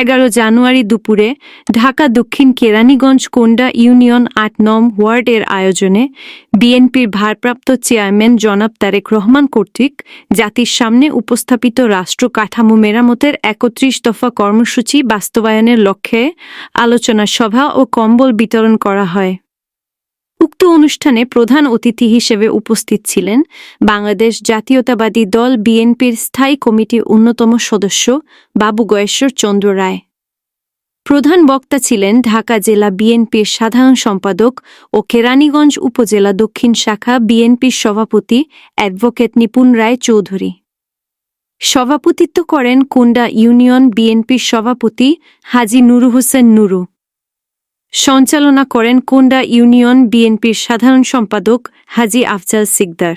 এগারো জানুয়ারি দুপুরে ঢাকা দক্ষিণ কেরানীগঞ্জ কোন্ডা ইউনিয়ন আট নম ওয়ার্ডের আয়োজনে বিএনপির ভারপ্রাপ্ত চেয়ারম্যান জনাব তারেক রহমান কর্তৃক জাতির সামনে উপস্থাপিত রাষ্ট্র কাঠামো মেরামতের একত্রিশ দফা কর্মসূচি বাস্তবায়নের লক্ষ্যে আলোচনা সভা ও কম্বল বিতরণ করা হয়। উক্ত অনুষ্ঠানে প্রধান অতিথি হিসেবে উপস্থিত ছিলেন বাংলাদেশ জাতীয়তাবাদী দল বিএনপির স্থায়ী কমিটির অন্যতম সদস্য বাবু গয়েশ্বর চন্দ্র রায়। প্রধান বক্তা ছিলেন ঢাকা জেলা বিএনপির সাধারণ সম্পাদক ও কেরানীগঞ্জ উপজেলা দক্ষিণ শাখা বিএনপির সভাপতি অ্যাডভোকেট নিপুণ রায় চৌধুরী। সভাপতিত্ব করেন কুন্ডা ইউনিয়ন বিএনপির সভাপতি হাজি নুরু হোসেন নুরু। সঞ্চালনা করেন কুন্ডা ইউনিয়ন বিএনপির সাধারণ সম্পাদক হাজি আফজাল সিকদার।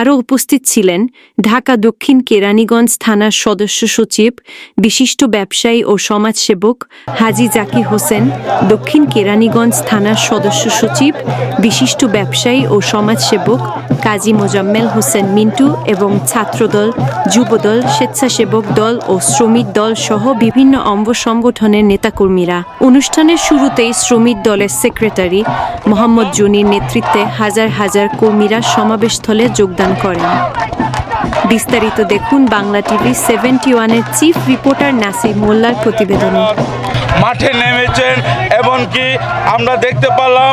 আরও উপস্থিত ছিলেন ঢাকা দক্ষিণ কেরানীগঞ্জ থানার সদস্য সচিব, বিশিষ্ট ব্যবসায়ী ও সমাজসেবক হাজি জাকির হোসেন, দক্ষিণ কেরানীগঞ্জ থানার সদস্য সচিব, বিশিষ্ট ব্যবসায়ী ও সমাজসেবক কাজী মোজাম্মেল হোসেন মিন্টু এবং ছাত্রদল, যুবদল, স্বেচ্ছাসেবক দল ও শ্রমিক দল সহ বিভিন্ন অঙ্গ সংগঠনের নেতাকর্মীরা। অনুষ্ঠানের শুরুতেই শ্রমিক দলের সেক্রেটারি মোহাম্মদ জুনির নেতৃত্বে হাজার হাজার কর্মীরা সমাবেশস্থলে যোগদান করেন। বিস্তারিত দেখুন বাংলা টিভি সেভেন্টি ওয়ানের চিফ রিপোর্টার নাসির মোল্লার প্রতিবেদনে। মাঠে নেমেছেন এমনকি আমরা দেখতে পারলাম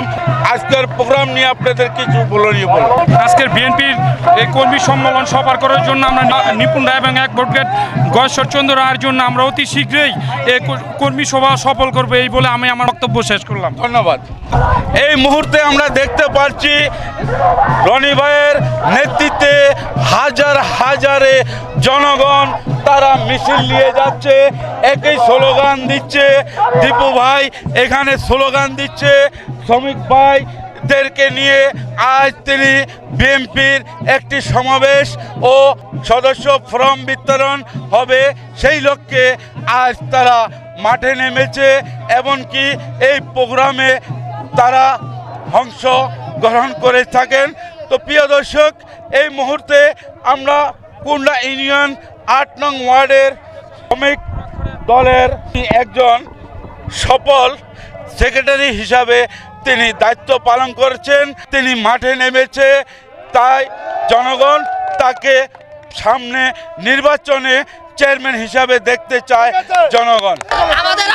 আজকের প্রোগ্রাম নিয়ে আপনাদের কিছু বলনীয় বলো আজকের বিএনপির এই কর্মী সম্মেলন সফর করার জন্য আমরা নিপুণ রায় এবং অ্যাডভোকেট গয়েশ্বরচন্দ্র রায়ের জন্য আমরা অতি শীঘ্রই এই কর্মী সভা সফল করব এই বলে আমি আমার বক্তব্য শেষ করলাম। ধন্যবাদ। এই মুহূর্তে আমরা দেখতে পাচ্ছি রনি ভাইয়ের নেতৃত্বে হাজার হাজারে জনগণ তারা মিছিল নিয়ে যাচ্ছে, একই স্লোগান দিচ্ছে। দীপু ভাই এখানে স্লোগান দিচ্ছে, শ্রমিক ভাইদেরকে নিয়ে আজ তিনি বিএনপির একটি সমাবেশ ও সদস্য ফর্ম বিতরণ হবে। সেই লক্ষ্যে আজ তারা মাঠে নেমেছে, এমনকি এই প্রোগ্রামে তারা অংশ গ্রহণ করে থাকেন। তো প্রিয় দর্শক, এই মুহূর্তে আমরা কুন্ডা ইউনিয়ন আট নং ওয়ার্ডের শ্রমিক দলের একজন সফল সেক্রেটারি হিসাবে তিনি দায়িত্ব পালন করছেন। তিনি মাঠে নেমেছে, তাই জনগণ তাকে সামনে নির্বাচনে চেয়ারম্যান হিসাবে দেখতে চায় জনগণ। আমাদের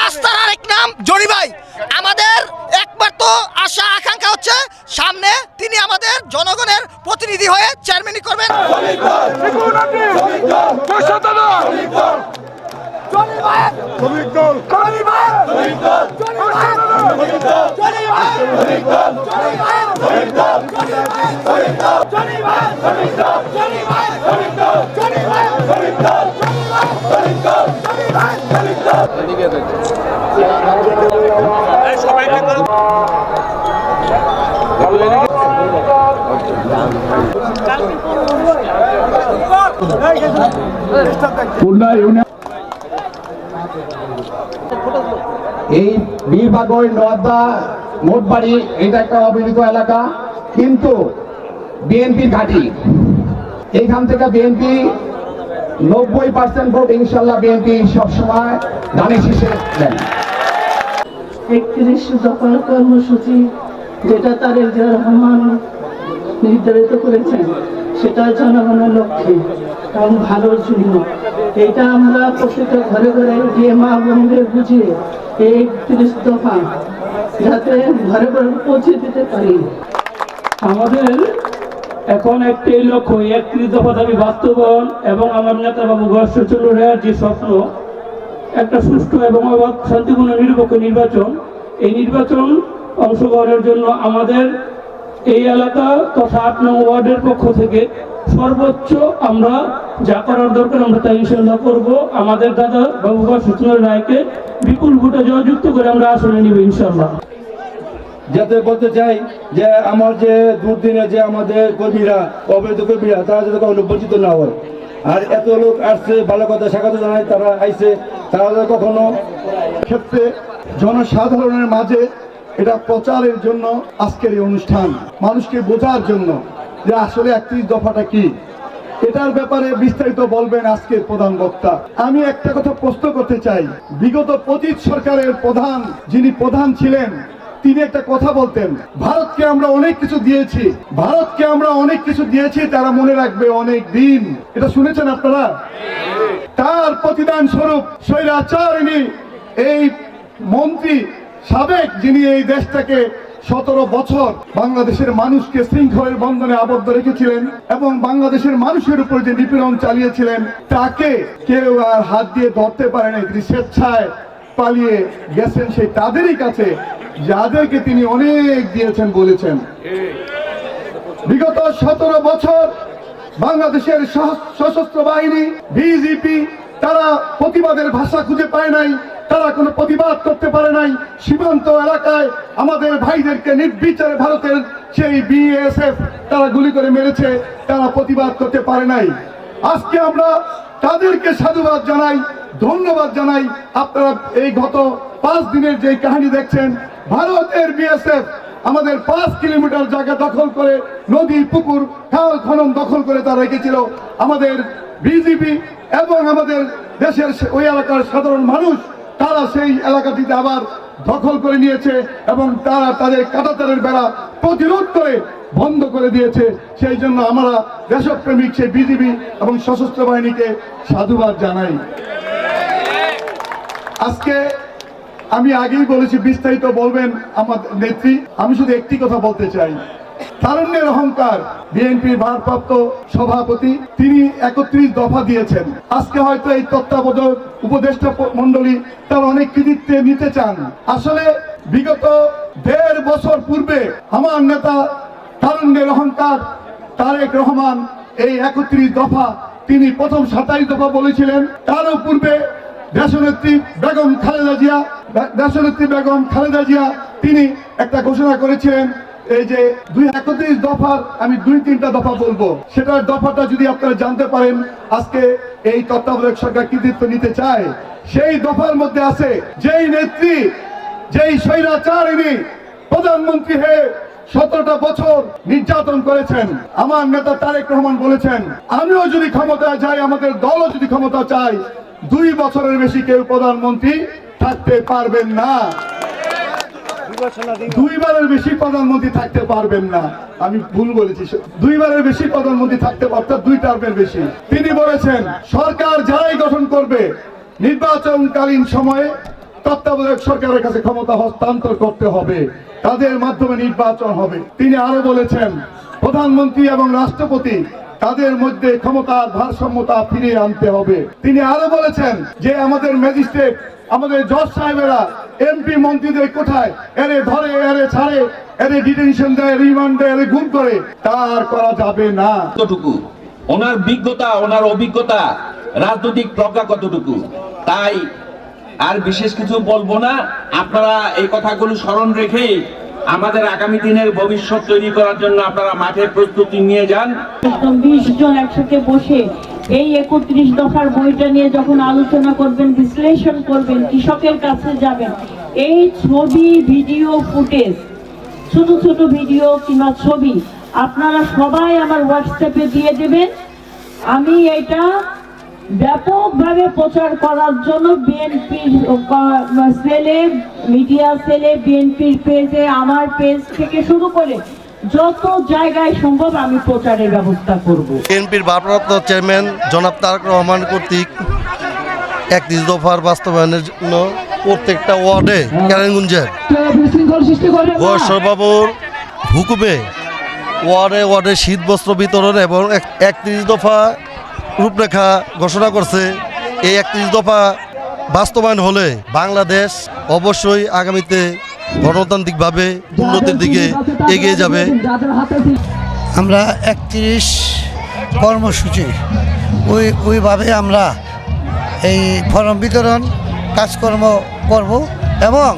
এই বীরবাগর নর্দা মোটবাড়ি এটা একটা অবহেলিত এলাকা। কিন্তু বিএনপি ঘাঁটি। এইখান থেকে বিএনপি নব্বই পার্সেন্ট ভোট ইনশাল্লাহ বিএনপি সবসময় ধানের শীষে দেন একত্রিশ দফার কর্মসূচি যেটা জিয়া রহমান নির্ধারিত করেছেন, সেটা জনগণের লক্ষ্যে এবং ভালোর জন্য। এটা আমরা প্রত্যেকটা ঘরে ঘরে গিয়ে মা বোনদের বুঝিয়ে এই একত্রিশ দফা যাতে ঘরে ঘরে পৌঁছে দিতে পারি। আমাদের এখন একটাই লক্ষ্য একত্রিশ দফা দাবি এবং আমার নেতা বাবু গর্ষচন্দ্র রায়ের যে স্বপ্ন, একটা সুষ্ঠু এবং অবাধ, শান্তিপূর্ণ, নিরপেক্ষ নির্বাচন। এই নির্বাচন অংশগ্রহণের জন্য আমাদের এই এলাকা তথা আট নং ওয়ার্ডের পক্ষ থেকে সর্বোচ্চ আমরা যা করার দরকার আমরা তাই ইনশাল্লাহ করব। আমাদের দাদা বাবু গর্ষচন্দ্র রায়কে বিপুল ভোটে জয়যুক্ত করে আমরা আসনে নিব ইনশাল্লাহ যাতে বলতে চাই যে আমার যে দুর্দিনে যে আমাদের কর্মীরা, অবৈধ কর্মীরা, তারা যাতে কখনো বঞ্চিত না হয়। আর এত লোক আসছে, ভালো কথা স্বাগত জানায় তারা আইছে, তারা কখনো ক্ষেত্রে জনসাধারণের মাঝে এটা প্রচারের জন্য আজকের এই অনুষ্ঠান, মানুষকে বোঝার জন্য যে আসলে একত্রিশ দফাটা কি। এটার ব্যাপারে বিস্তারিত বলবেন আজকের প্রধান বক্তা। আমি একটা কথা প্রশ্ন করতে চাই। বিগত পঁচিশ সরকারের প্রধান, যিনি প্রধান ছিলেন তিনি একটা কথা বলতেন, ভারতকে আমরা অনেক কিছু দিয়েছি, ভারতকে আমরা অনেক কিছু দিয়েছি, তারা মনে রাখবে অনেক দিন। এটা শুনেছেন আপনারা? তার প্রতিদান স্বরূপ স্বৈরাচারিণী এই মন্ত্রী সাবেক যিনি এই দেশটাকে সতেরো বছর বাংলাদেশের মানুষকে শৃঙ্খলের বন্ধনে আবদ্ধ রেখেছিলেন এবং বাংলাদেশের মানুষের উপর যে নিপীড়ন চালিয়েছিলেন, তাকে কেউ আর হাত দিয়ে ধরতে পারেনি। তিনি স্বেচ্ছায় পালিয়ে গেছেন সেই তাদেরই কাছে। যাদেরকে তিনি অনেক দিয়েছেন, বলেছেন। বিগত সতেরো বছর বাংলাদেশের সশস্ত্র বাহিনী, বিজেপি, তারা প্রতিবাদের ভাষা খুঁজে পায় নাই, তারা কোনো প্রতিবাদ করতে পারে নাই। সীমান্ত এলাকায় আমাদের ভাইদেরকে নির্বিচারে ভারতের সেই বিএসএফ, তারা গুলি করে মেরেছে, তারা প্রতিবাদ করতে পারে নাই। আজকে আমরা তাদেরকে সাধুবাদ জানাই, ধন্যবাদ জানাই। আপনারা এই গত পাঁচ দিনের যে কাহিনী দেখছেন ভারতের বিএসএফ আমাদের পাঁচ কিলোমিটার জায়গা দখল করে, নদী, পুকুর, খাল, খনন দখল করে তারা রেখেছিল। আমাদের বিজেপি এবং আমাদের দেশের ওই এলাকার সাধারণ মানুষ, তারা সেই এলাকাটিতে আবার দখল করে নিয়েছে এবং তারা তাদের কাটাতারের বেড়া প্রতিরোধ করে বন্ধ করে দিয়েছে। সেই জন্য আমরা দেশপ্রেমিক সেই বিজিবি এবং সশস্ত্র বাহিনীকে সাধুবাদ জানাই। আজকে আমি আগেই বলেছি, বিস্তারিত বলবেন আমার নেত্রী। আমি শুধু একটি কথা বলতে চাই। তারুণ্যের অহংকার, বিএনপির ভারপ্রাপ্ত সভাপতি, তিনি একত্রিশ দফা দিয়েছেন। আজকে হয়তো এই তত্ত্বাবধায়ক উপদেষ্টা মন্ডলী তার অনেক কৃতিত্বে নিতে চান। আসলে বিগত দেড় বছর পূর্বে আমার নেতা তারুণ্যের অহংকার, তারেক রহমান এই একত্রিশ দফা তিনি প্রথম সাতাইশ দফা বলেছিলেন। তারও পূর্বে দেশনেত্রী বেগম খালেদা জিয়া দেশনেত্রী বেগম খালেদা জিয়া, তিনি একটা ঘোষণা করেছিলেন, এই যে দুই একত্রিশ দফার আমি দুই তিনটা দফা বলব। সেটার দফাটা যদি আপনারা জানতে পারেন, আজকে এই তত্ত্বাবধায়ক সরকার কৃতিত্ব নিতে চায়, সেই দফার মধ্যে আছে যেই নেত্রী, যেই স্বৈরাচারিণী প্রধানমন্ত্রী হয়ে সতেরোটা বছর নির্যাতন করেছেন। আমার নেতা তারেক রহমান বলেছেন, আমিও যদি ক্ষমতায় যাই, আমাদের দলও যদি ক্ষমতা চাই দুই বছরের বেশি কেউ প্রধানমন্ত্রী থাকতে পারবেন না। দুইবারের বেশি প্রধানমন্ত্রী থাকতে পারবেন না। আমি ভুল বলেছি। দুইবারের বেশি প্রধানমন্ত্রী থাকতে অর্থাৎ দুই টার্মের বেশি। তিনি বলেছেন, সরকার যারাই গঠন করবে, নির্বাচনকালীন সময়ে তত্ত্বাবধায়ক সরকারের কাছে ক্ষমতা হস্তান্তর করতে হবে। তাদের মাধ্যমে নির্বাচন হবে। তিনি আরও বলেছেন, প্রধানমন্ত্রী এবং রাষ্ট্রপতি তাদের মধ্যে ক্ষমতার ভারসাম্যতা ফিরিয়ে আনতে হবে। তিনি আরও বলেছেন যে, আমাদের ম্যাজিস্ট্রেট, আমাদের জজ সাহেবেরা, এমপি মন্ত্রীদের কোথায় এরে ধরে, এরে ছাড়ে, এরে ডিটেনশন দেয়, রিমান্ড দেয়, এরে গুম করে। তা আর করা যাবে না। কতটুকু? ওনার বিজ্ঞতা, ওনার অভিজ্ঞতা, রাজনৈতিক প্রজ্ঞা কতটুকু? তাই আর বিশেষ কিছু বলব না। আপনারা এই কথাগুলো স্মরণ রেখে আমাদের আগামী দিনের ভবিষ্যৎ তৈরি করার জন্য আপনারা মাঠের প্রস্তুতি নিয়ে যান। বিশ জন একসাথে বসে এই একত্রিশ দফার বইটা নিয়ে যখন আলোচনা করবেন, বিশ্লেষণ করবেন, কৃষকের কাছে যাবেন, এই ছবি, ভিডিও, ফুটেজ, ছোট ছোট ভিডিও কিংবা ছবি আপনারা সবাই আমার হোয়াটসঅ্যাপে দিয়ে দেবেন। আমি এটা ব্যাপকভাবে প্রচার করার জন্য বিএনপির সেলে মিডিয়া সেলে বিএনপির পেজে আমার পেজ থেকে শুরু করে যত জায়গায় সম্ভব আমি প্রচারের ব্যবস্থা করব। বিএনপির ভারপ্রাপ্ত চেয়ারম্যান জনাব তারেক রহমান কর্তৃক একত্রিশ দফার বাস্তবায়নের জন্য প্রত্যেকটা ওয়ার্ডে কেরানগঞ্জের বয়সবাবুর হুকুমে ওয়ার্ডে ওয়ার্ডে শীত বস্ত্র বিতরণ এবং একত্রিশ দফা রূপরেখা ঘোষণা করছে, এই একত্রিশ দফা বাস্তবায়ন হলে বাংলাদেশ অবশ্যই আগামীতে গণতান্ত্রিকভাবে উন্নতির দিকে এগিয়ে যাবে। আমরা একত্রিশ কর্মসূচি, ওই, ওইভাবে আমরা এই ফর্ম বিতরণ কাজকর্ম করব এবং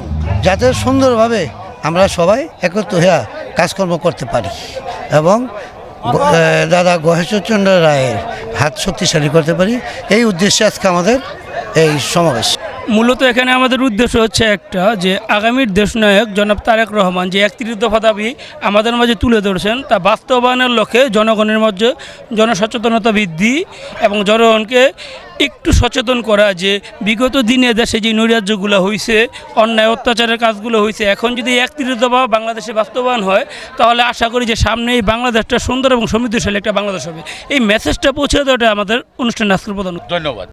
যাতে সুন্দরভাবে আমরা সবাই একত্র হয়ে কাজকর্ম করতে পারি এবং দাদা গহেশ্বরচন্দ্র রায়ের হাত শক্তিশালী করতে পারি। এই উদ্দেশ্যে আজকে আমাদের এই সমাবেশ। মূলত এখানে আমাদের উদ্দেশ্য হচ্ছে একটা যে আগামীর দেশনায়ক জনাব তারেক রহমান যে একত্রিশ দফা দাবি আমাদের মাঝে তুলে ধরেছেন, তা বাস্তবায়নের লক্ষ্যে জনগণের মধ্যে জনসচেতনতা বৃদ্ধি এবং জনগণকে একটু সচেতন করা যে বিগত দিনে দেশে যে নৈরাজ্যগুলো হয়েছে অন্যায়, অত্যাচারের কাজগুলো হয়েছে এখন যদি একত্রিশ দফা বাংলাদেশে বাস্তবায়ন হয়, তাহলে আশা করি যে সামনে এই বাংলাদেশটা সুন্দর এবং সমৃদ্ধশালী একটা বাংলাদেশ হবে। এই মেসেজটা পৌঁছে দেওয়াটা আমাদের অনুষ্ঠান আজকের প্রধান ধন্যবাদ।